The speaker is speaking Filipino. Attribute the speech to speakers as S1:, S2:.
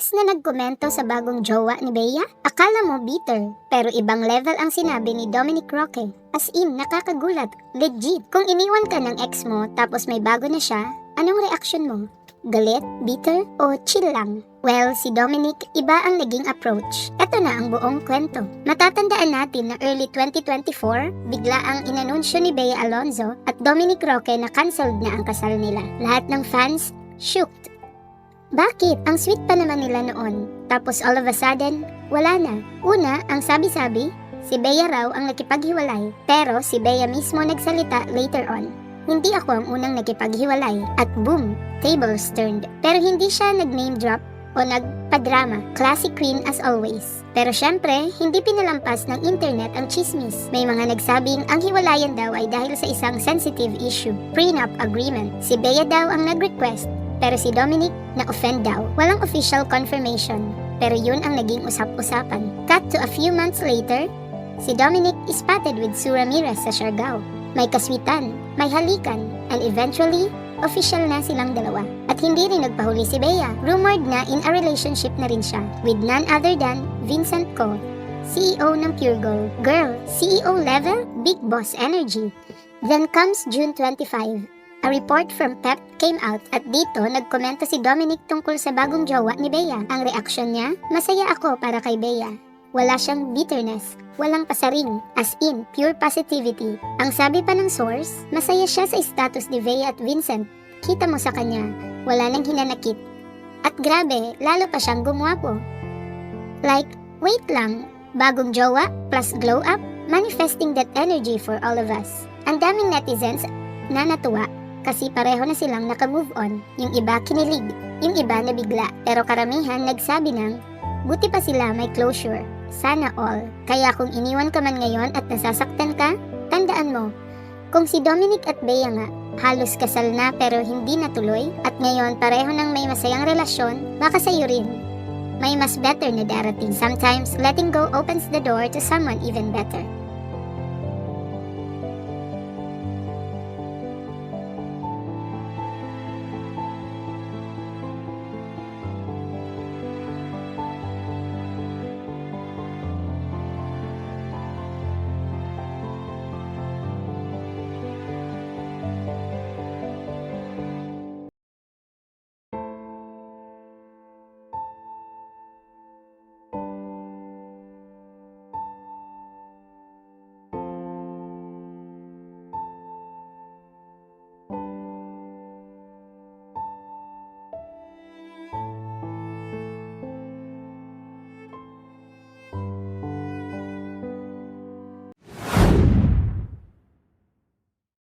S1: Ex na nagkomento sa bagong jowa ni Bea? Akala mo bitter, pero ibang level ang sinabi ni Dominic Roque. As in, nakakagulat. Legit. Kung iniwan ka ng ex mo tapos may bago na siya, anong reaction mo? Galit, bitter, o chill lang? Well, si Dominic, iba ang naging approach. Ito na ang buong kwento. Matatandaan natin na early 2024, bigla ang inanunsyo ni Bea Alonzo at Dominic Roque na cancelled na ang kasal nila. Lahat ng fans, shooked. Bakit? Ang sweet pa naman nila noon. Tapos all of a sudden, wala na. Una, ang sabi-sabi, si Bea raw ang nakipaghiwalay. Pero si Bea mismo nagsalita later on. Hindi ako ang unang nakipaghiwalay. At boom, tables turned. Pero hindi siya nag-name drop o nagpadrama. Classic queen as always. Pero syempre, hindi pinalampas ng internet ang chismis. May mga nagsabing ang hiwalayan daw ay dahil sa isang sensitive issue, prenup agreement. Si Bea daw ang nag-request, pero si Dominic na-offend daw. Walang official confirmation, pero yun ang naging usap-usapan. Cut to a few months later, si Dominic is spotted with Sue Ramirez sa Siargao. May kaswitan, may halikan, and eventually, official na silang dalawa. At hindi rin nagpahuli si Bea. Rumored na in a relationship na rin siya with none other than Vincent Co, CEO ng Pure Gold. Girl, CEO level, big boss energy. Then comes June 25. A report from Pep came out at dito nagkomento si Dominic tungkol sa bagong jowa ni Bea. Ang reaksyon niya, masaya ako para kay Bea. Wala siyang bitterness, walang pasaring, as in, pure positivity. Ang sabi pa ng source, masaya siya sa status ni Bea at Vincent. Kita mo sa kanya, wala nang hinanakit. At grabe, lalo pa siyang gumwapo. Like, wait lang, bagong jowa plus glow up, manifesting that energy for all of us. Ang daming netizens na natuwa kasi pareho na silang naka-move on. Yung iba kinilig, yung iba nabigla. Pero karamihan nagsabi ng, buti pa sila may closure. Sana all. Kaya kung iniwan ka man ngayon at nasasaktan ka, tandaan mo, kung si Dominic at Bea nga, halos kasal na pero hindi natuloy, at ngayon pareho ng may masayang relasyon, baka sa'yo rin. May mas better na darating. Sometimes, letting go opens the door to someone even better.